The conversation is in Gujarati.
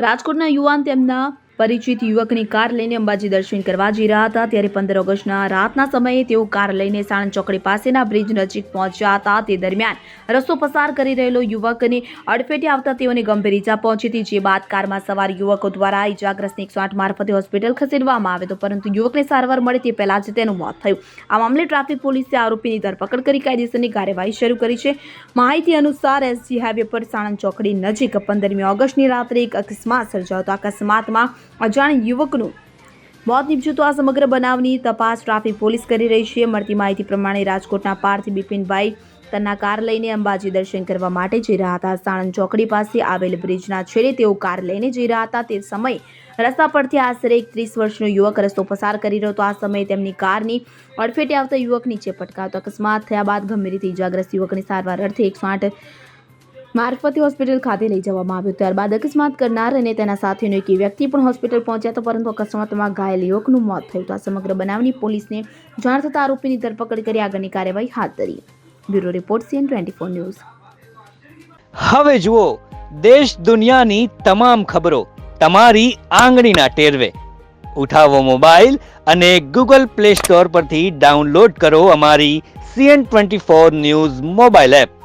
રાજકોટના યુવાન તેમના પરિચિત યુવકની કાર લઈને અંબાજી દર્શન કરવા જઈ રહ્યા હતા. ત્યારે પંદર ઓગસ્ટના રાતના સમયે તેઓ કાર લઈને સાણંદ ચોકડી પાસેના બ્રિજ નજીક પહોંચ્યા હતા. તે દરમિયાન રસ્તો પસાર કરી રહેલો યુવકને અડફેટે આવતા તેઓને ગંભીર ઈજા પહોંચી હતી, જે બાદ કારમાં સવાર યુવકો દ્વારા ઈજાગ્રસ્તને એકસો આઠ મારફતે હોસ્પિટલ ખસેડવામાં આવ્યો હતો પરંતુ યુવકને સારવાર મળે તે પહેલાં જ તેનું મોત થયું. આ મામલે ટ્રાફિક પોલીસે આરોપીની ધરપકડ કરી કાયદેસરની કાર્યવાહી શરૂ કરી છે. માહિતી અનુસાર એસજી હાઈવે પર સાણંદ ચોકડી નજીક પંદરમી ઓગસ્ટની રાત્રે એક અકસ્માત સર્જાયો હતો. અકસ્માતમાં અજાણ યુવકનું મોત નીપજ્યું તો આ સમગ્ર બનાવની તપાસ ટ્રાફિક પોલીસ કરી રહી છે. મળતી માહિતી પ્રમાણે રાજકોટના પાર્થ બિપિનભાઈ તના કાર લઈને અંબાજી દર્શન કરવા માટે જઈ રહ્યા હતા. સાણંદ ચોકડી પાસે આવેલ બ્રિજના છેડે તેઓ કાર લઈને જઈ રહ્યા હતા. તે સમયે રસ્તા પરથી આશરે એક ત્રીસ વર્ષનો યુવક રસ્તો પસાર કરી રહ્યો હતો. આ સમયે તેમની કારની અડફેટે આવતા યુવક નીચે પટકાવતો. અકસ્માત થયા બાદ ગંભીર રીતે ઇજાગ્રસ્ત યુવકની સારવાર અર્થે એકસો આઠ મારફતે હોસ્પિટલ ખાતે લઈ જવામાં આવ્યો. ત્યારબાદ અકસ્માત કરનાર અને તેના સાથીનો એક વ્યક્તિ પણ હોસ્પિટલ પહોંચ્યા તો પરંતુ અકસ્માતમાં ઘાયલ યુવકનું મોત થયું હતું. આ સમગ્ર બનાવની પોલીસને જાણ થતાં આરોપીની ધરપકડ કરી આગળની કાર્યવાહી હાથ ધરી. Bureau report CN twenty four news. હવે જુઓ, દેશ દુનિયાની તમામ ખબરો તમારી આંગળીના ટેરવે. ઉઠાવો મોબાઈલ અને ગૂગલ પ્લે સ્ટોર પરથી ડાઉનલોડ કરો અમારી CN twenty four news mobile app.